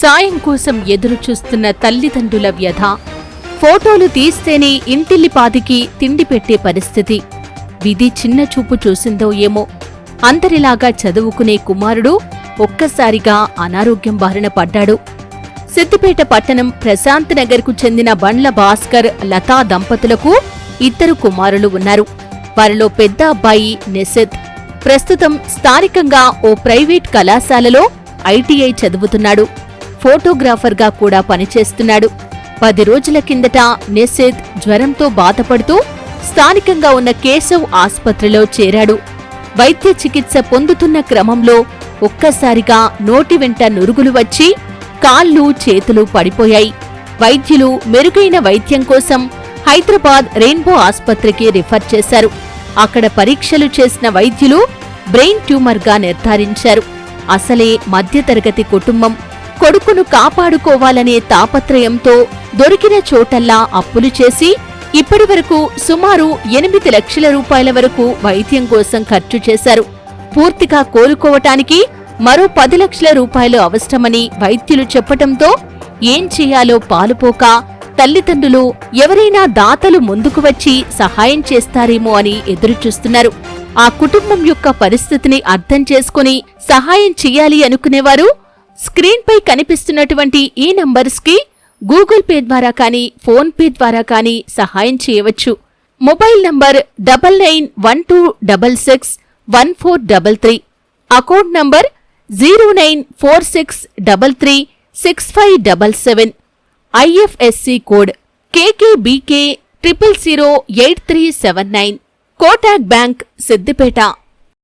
సాయం కోసం ఎదురు చూస్తున్న తల్లిదండ్రుల వ్యధ. ఫోటోలు తీస్తేనే ఇంటిల్లిపాదికి తిండి పెట్టే పరిస్థితి. విధి చిన్న చూపు చూసిందో ఏమో. అందరిలాగా చదువుకునే కుమారుడు ఒక్కసారిగా అనారోగ్యం బారిన పడ్డాడు. సిద్దిపేట పట్టణం ప్రశాంత్ నగర్కు చెందిన బండ్ల భాస్కర్ లతా దంపతులకు ఇద్దరు కుమారులు ఉన్నారు. వారిలో పెద్ద అబ్బాయి నిసిత్ ప్రస్తుతం స్థానికంగా ఓ ప్రైవేట్ కళాశాలలో ఐటీఐ చదువుతున్నాడు. ఫోటోగ్రాఫర్గా కూడా పనిచేస్తున్నాడు. పది రోజుల కిందట నిసిత్ జ్వరంతో బాధపడుతూ స్థానికంగా ఉన్న కేశవ్ ఆసుపత్రిలో చేరాడు. వైద్య చికిత్స పొందుతున్న క్రమంలో ఒక్కసారిగా నోటి వెంట నురుగులు వచ్చి కాళ్ళు చేతులు పడిపోయాయి. వైద్యులు మెరుగైన వైద్యం కోసం హైదరాబాద్ రెయిన్బో ఆసుపత్రికి రిఫర్ చేశారు. అక్కడ పరీక్షలు చేసిన వైద్యులు బ్రెయిన్ ట్యూమర్గా నిర్ధారించారు. అసలే మధ్యతరగతి కుటుంబం. కొడుకును కాపాడుకోవాలనే తాపత్రయంతో దొరికిన చోటల్లా అప్పులు చేసి ఇప్పటివరకు సుమారు ఎనిమిది లక్షల రూపాయల వరకు వైద్యం కోసం ఖర్చు చేశారు. పూర్తిగా కోలుకోవటానికి మరో పది లక్షల రూపాయలు అవసరమని వైద్యులు చెప్పటంతో ఏం చేయాలో పాలుపోక తల్లిదండ్రులు ఎవరైనా దాతలు ముందుకు వచ్చి సహాయం చేస్తారేమో అని ఎదురుచూస్తున్నారు. ఆ కుటుంబం యొక్క పరిస్థితిని అర్థం చేసుకుని సహాయం చెయ్యాలి అనుకునేవారు స్క్రీన్పై కనిపిస్తున్నటువంటి ఈ నంబర్స్కి గూగుల్ పే ద్వారా కానీ ఫోన్పే ద్వారా కానీ సహాయం చేయవచ్చు. Mobile number double nine one two double six one four double three. Account number zero nine four six double three six five double seven. IFSC code KKBK triple zero eight three seven nine. Kotak bank Siddipet.